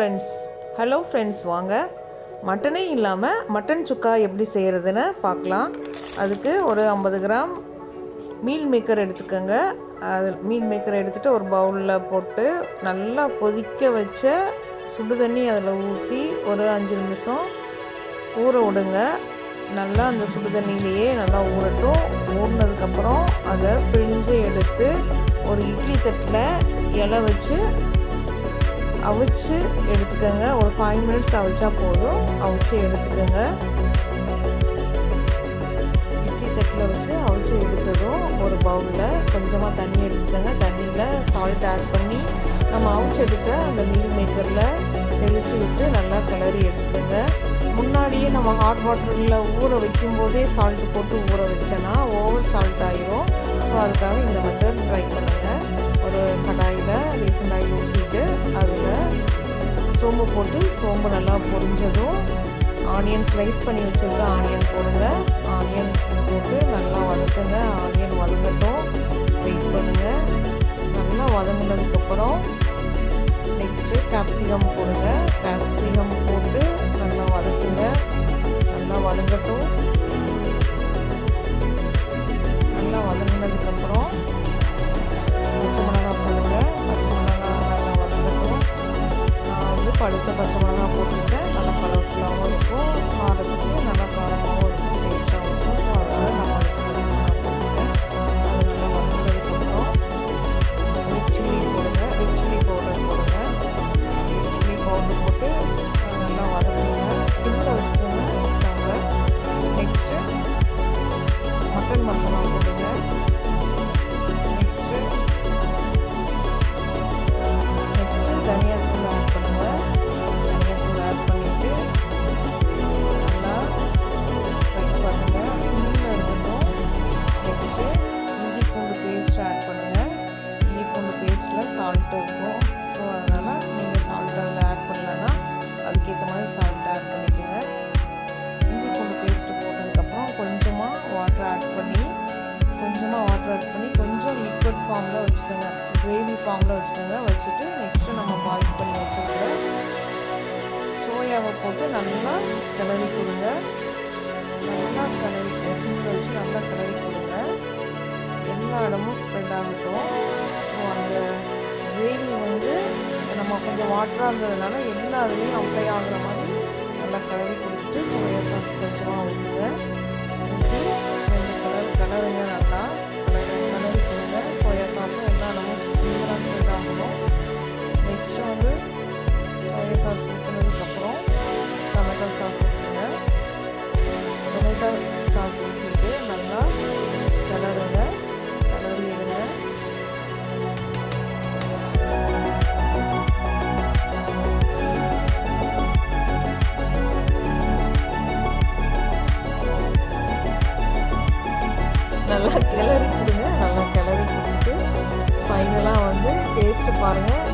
Friends hello friends வாங்க. மட்டனே இல்லாமல் mutton சுக்கா எப்படி செய்கிறதுன்னு பார்க்கலாம். அதுக்கு ஒரு ஐம்பது கிராம் மீல் மேக்கர் எடுத்துக்கோங்க. அது மீல் மேக்கர் எடுத்துகிட்டு ஒரு பவுலில் போட்டு நல்லா கொதிக்க வச்ச சுடு தண்ணி அதில் ஊற்றி ஒரு அஞ்சு நிமிஷம் ஊற விடுங்க. நல்லா அந்த சுடு தண்ணியிலேயே நல்லா ஊறட்டும். ஊறினதுக்கப்புறம் அதை பிழிஞ்சு எடுத்து ஒரு இட்லி தட்டில் இலை வச்சு அவிச்சு எடுத்துக்கோங்க. ஒரு ஃபைவ் மினிட்ஸ் அவிச்சா போதும். அவிச்சு எடுத்துக்கோங்க. இட்லி தட்டில் வச்சு அவிச்சு எடுத்ததும் ஒரு பவுலில் கொஞ்சமாக தண்ணி எடுத்துக்கோங்க. தண்ணியில் சால்ட் ஆட் பண்ணி நம்ம அவிச்சு எடுக்க அந்த மீல் மேக்கரில் தெளித்து விட்டு நல்லா கிளறி எடுத்துக்கோங்க. முன்னாடியே நம்ம ஹாட் வாட்டரில் ஊற வைக்கும் போதே சால்ட் போட்டு ஊற வச்சோன்னா ஓவர் சால்ட் ஆயிரும். ஸோ அதுக்காக இந்த மெத்தட் ட்ரை பண்ணுங்கள் சோம்பு போட்டு சோம்பு நல்லா பொரிஞ்சதும் ஆனியன் ஸ்லைஸ் பண்ணி வச்சுருக்க ஆனியன் போடுங்க. ஆனியன் போட்டு நல்லா வதக்குங்க. ஆனியன் வதங்கட்டும். வெயிட் பண்ணுங்கள் நல்லா வதங்கினதுக்கப்புறம் நெக்ஸ்ட்டு கேப்சிகம் போடுங்க. கேப்சிகம் போட்டு மட்டன் மசாலா ஃபார்மில் வச்சுக்கோங்க. கிரேவி ஃபார்மில் வச்சுக்கோங்க. வச்சுட்டு நெக்ஸ்ட்டு நம்ம பாயில் பண்ணி வச்சுருக்கிற சோயாவை போட்டு நல்லா கிளறி கொடுங்க. நல்லா கிளறி சிம்மில் வச்சு நல்லா கிளறி கொடுங்க. எல்லா இடமும் ஸ்ப்ரெட் ஆகட்டும். ஸோ அந்த கிரேவி வந்து நம்ம கொஞ்சம் வாட்டராக இருந்ததுனால எல்லா இதுலேயும் அப்ளை ஆகுற மாதிரி நல்லா கிளறி கொடுங்க. சாஸ் ஊற்றுங்க டொமேட்டோ சாஸ் ஊற்றிட்டு நல்லா கிளறுங்க கிளறி நல்லா கிளறி கொடுங்க. நல்லா கிளறி கொடுத்துட்டு ஃபைனலாக வந்து டேஸ்ட்டு பாருங்கள்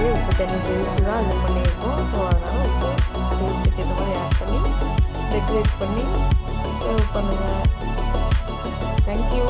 நம்ம உப்பு தண்ணி தெளித்து தான் இது பண்ணியிருக்கோம். ஸோ அதனால் உப்பு டேஸ்ட்டுக்கு ஏற்ற மாதிரி ஆட் பண்ணி டெக்கரேட் பண்ணி சர்வ் பண்ணுங்கள் தேங்க்யூ